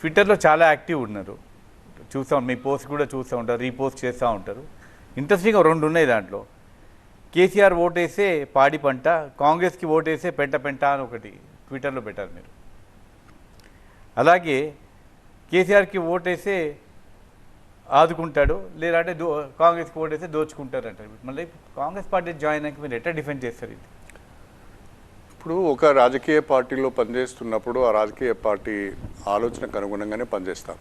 ట్విట్టర్లో చాలా యాక్టివ్ ఉన్నారు. చూస్తూ మీ పోస్ట్ కూడా చూస్తూ ఉంటారు రీపోస్ట్ చేస్తూ ఉంటారు. ఇంట్రెస్టింగ్గా రెండు ఉన్నాయి దాంట్లో. కేసీఆర్ ఓటేసే పాడి పంట కాంగ్రెస్కి ఓటేసే పెంట పెంట అని ఒకటి ట్విట్టర్లో పెట్టారు మీరు. అలాగే కేసీఆర్కి ఓటేసే ఆదుకుంటాడు లేదంటే దో కాంగ్రెస్కి ఓటేస్తే దోచుకుంటారు అంటారు మళ్ళీ కాంగ్రెస్ పార్టీ జాయిన్ అయ్యాక మీరు ఎట్లా డిఫెండ్ చేస్తారు ఇది? ఇప్పుడు ఒక రాజకీయ పార్టీలో పనిచేస్తున్నప్పుడు ఆ రాజకీయ పార్టీ ఆలోచనకు అనుగుణంగానే పనిచేస్తాం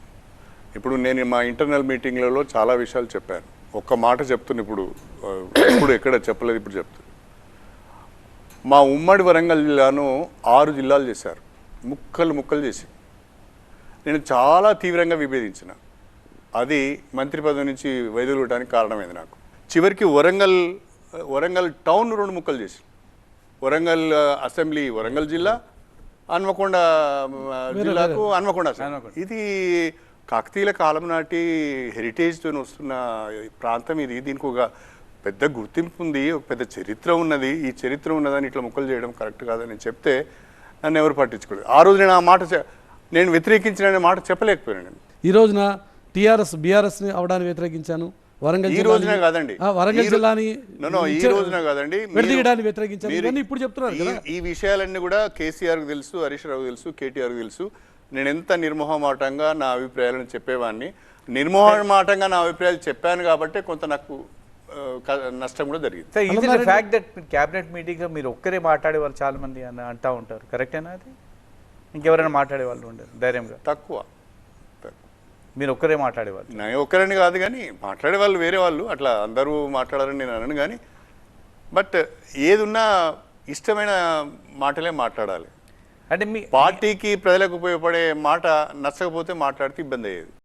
ఇప్పుడు నేను మా ఇంటర్నల్ మీటింగ్లలో చాలా విషయాలు చెప్పాను. ఒక్క మాట చెప్తున్నా ఇప్పుడు ఇప్పుడు ఎక్కడ చెప్పలేదు ఇప్పుడు చెప్తున్నా. మా ఉమ్మడి వరంగల్ జిల్లాను ఆరు జిల్లాలు చేశారు. ముక్కలు ముక్కలు చేసి. నేను చాలా తీవ్రంగా విభేదించిన. అది మంత్రి పదవి నుంచి వైదొలగటానికి కారణమైంది నాకు. చివరికి వరంగల్ వరంగల్ టౌన్ రెండు ముక్కలు చేసి వరంగల్ అసెంబ్లీ వరంగల్ జిల్లా హన్మకొండ జిల్లాకు హన్మకొండ. ఇది కాకతీయుల కాలం నాటి హెరిటేజ్తో వస్తున్న ప్రాంతం ఇది. దీనికి ఒక పెద్ద గుర్తింపు ఉంది ఒక పెద్ద చరిత్ర ఉన్నది. ఈ చరిత్ర ఉన్నదని ఇట్లా ముక్కలు చేయడం కరెక్ట్ కాదని చెప్తే నన్ను ఎవరు పట్టించుకోలేదు. ఆ రోజు నేను ఆ మాట నేను వ్యతిరేకించిన మాట చెప్పలేకపోయాను నేను. ఈ రోజున టీఆర్ఎస్ బీఆర్ఎస్ని అవడాన్ని వ్యతిరేకించాను. వరంగల్ ఈ రోజునే కాదండి. వరంగల్ జిల్లాని ఈ రోజున కాదండి. విడదీయడాన్ని ఇవన్నీ ఇప్పుడు చెప్తున్నారు ఈ- కదా. ఈ విషయాలన్నీ కూడా కేసీఆర్కి తెలుసు హరీష్ రావు తెలుసు కేటీఆర్కి తెలుసు. నేను ఎంత నిర్మోహమాటంగా నా అభిప్రాయాలను చెప్పేవాడిని నిర్మోహమాటంగా నా అభిప్రాయాలు చెప్పాను కాబట్టి కొంత నాకు నష్టం కూడా జరిగింది. ఫ్యాక్ట్ దట్ క్యాబినెట్ మీటింగ్లో మీరు ఒక్కరే మాట్లాడే వాళ్ళు చాలా మంది అని అంటూ ఉంటారు? కరెక్టేనా అది? ఇంకెవరైనా మాట్లాడే వాళ్ళు ఉండరు ధైర్యంగా. తక్కువ. మీరు ఒక్కరే మాట్లాడేవాళ్ళు. నేను ఒక్కరని కాదు కానీ మాట్లాడే వాళ్ళు వేరే వాళ్ళు అట్లా అందరూ మాట్లాడారని నేను అనను కానీ బట్ ఏదున్నా ఇష్టమైన మాటలే మాట్లాడాలి. అంటే మీ పార్టీకి ప్రజలకు ఉపయోగపడే మాట నచ్చకపోతే మాట్లాడితే ఇబ్బంది అయ్యేది.